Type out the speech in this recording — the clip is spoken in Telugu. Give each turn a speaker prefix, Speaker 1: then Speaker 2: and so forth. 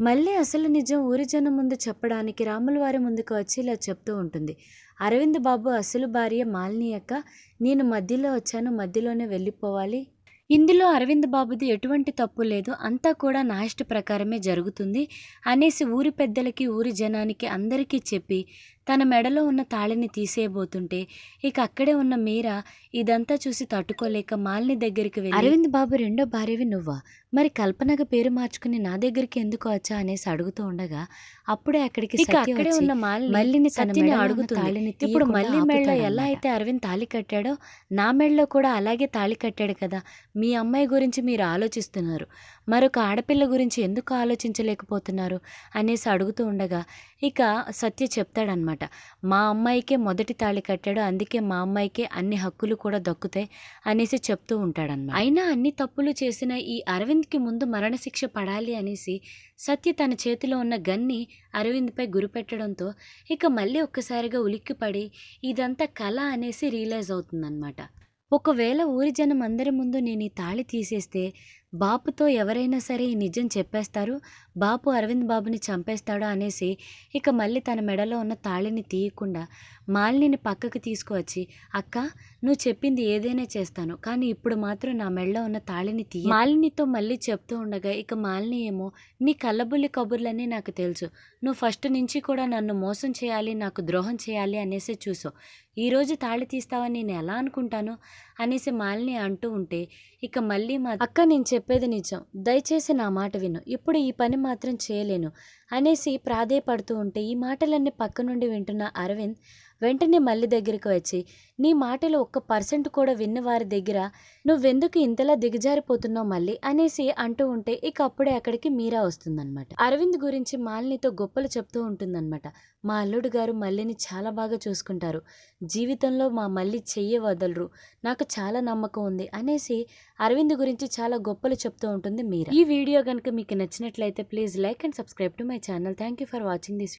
Speaker 1: మళ్ళీ అసలు నిజం ఊరి జనం ముందు చెప్పడానికి రాముల వారి ముందుకు వచ్చి ఇలా చెప్తూ ఉంటుంది. అరవింద్ బాబు అసలు భార్య మాలిని అక్క నేను మధ్యలో వచ్చాను మధ్యలోనే వెళ్ళిపోవాలి. ఇందులో అరవింద్ బాబుది ఎటువంటి తప్పు లేదు అంతా కూడా నా ఇష్ట ప్రకారమే జరుగుతుంది అనేసి ఊరి పెద్దలకి ఊరి జనానికి అందరికీ చెప్పి తన మెడలో ఉన్న తాళిని తీసేయబోతుంటే ఇక అక్కడే ఉన్న మీరా ఇదంతా చూసి తట్టుకోలేక మాలిని దగ్గరికి వెళ్ళి అరవింద్ బాబు రెండో భార్యవి నువ్వా మరి కల్పనగా పేరు మార్చుకుని నా దగ్గరికి ఎందుకు వచ్చా అనేసి అడుగుతూ ఉండగా అప్పుడే అక్కడికి
Speaker 2: అక్కడే ఉన్న
Speaker 1: మల్లిని
Speaker 2: సత్యని అడుగుతుంది. ఇప్పుడు మల్లి మెడలో
Speaker 1: ఆపుతాడన్నమాట.
Speaker 2: ఎలా
Speaker 1: అయితే అరవింద్ తాళి కట్టాడో నా మెడలో కూడా అలాగే తాళి కట్టాడు కదా మీ అమ్మాయి గురించి మీరు ఆలోచిస్తున్నారు. మరొక ఆడపిల్ల గురించి ఎందుకు ఆలోచించలేకపోతున్నారు? అనేసి అడుగుతూ ఉండగా ఇక సత్య చెప్తాడనమాట. మా అమ్మాయికే మొదటి తాళి కట్టాడు అందుకే మా అమ్మాయికే అన్ని హక్కులు కూడా దక్కుతాయి అనేసి చెప్తూ ఉంటాడనమాట. అయినా అన్ని తప్పులు చేసిన ఈ అరవింద్కి ముందు మరణశిక్ష పడాలి అనేసి సత్య తన చేతిలో ఉన్న గన్ని అరవింద్పై గురిపెట్టడంతో ఇక మళ్ళీ ఒక్కసారిగా ఉలిక్కిపడి ఇదంతా కళ అనేసి రియలైజ్ అవుతుందన్నమాట ఒకవేళ ఊరి జనం అందరి ముందు నేను ఈ తాళి తీసేస్తే బాపుతో ఎవరైనా సరే ఈ నిజం చెప్పేస్తారు బాపు అరవింద్ బాబుని చంపేస్తాడు అనేసి ఇక మళ్ళీ తన మెడలో ఉన్న తాళిని తీయకుండా మాలినిని పక్కకు తీసుకువచ్చి అక్క నువ్వు చెప్పింది ఏదైనా చేస్తాను కానీ ఇప్పుడు మాత్రం నా మెడలో ఉన్న తాళిని తీయ మాలినితో మళ్ళీ చెప్తూ ఉండగా ఇక మాలిని ఏమో నీ కళ్ళబుల్లి కబుర్లన్నీ నాకు తెలుసు నువ్వు ఫస్ట్ నుంచి కూడా నన్ను మోసం చేయాలి నాకు ద్రోహం చేయాలి అనేసి చూసావు ఈరోజు తాళి తీస్తావని నేను ఎలా అనుకుంటాను? అనేసి మాలిని అంటూ ఉంటే ఇక మళ్ళీ మా అక్క నేను చెప్పేది నిజం. దయచేసి నా మాట విను. ఇప్పుడు ఈ పని మాత్రం చేయలేను అనేసి ప్రాధేయపడుతూ ఉంటే ఈ మాటలన్నీ పక్క నుండి వింటున్న అరవింద్ వెంటనే మళ్ళీ దగ్గరికి వచ్చి నీ మాటలు ఒక్క పర్సెంట్ కూడా విన్న వారి దగ్గర నువ్వెందుకు ఇంతలా దిగజారిపోతున్నావు మళ్ళీ? అనేసి అంటూ ఉంటే ఇక అప్పుడే అక్కడికి మీరా వస్తుందన్నమాట. అరవింద్ గురించి మాలినితో గొప్పలు చెప్తూ ఉంటుందన్నమాట. మా అల్లుడు గారు మల్లిని చాలా బాగా చూసుకుంటారు. జీవితంలో మా మళ్ళీ చెయ్య వదలరు. నాకు చాలా నమ్మకం ఉంది అనేసి అరవింద్ గురించి చాలా గొప్పలు చెప్తూ ఉంటుంది మీరా. ఈ వీడియో కనుక మీకు నచ్చినట్లయితే please like and subscribe to my channel. Thank you for watching this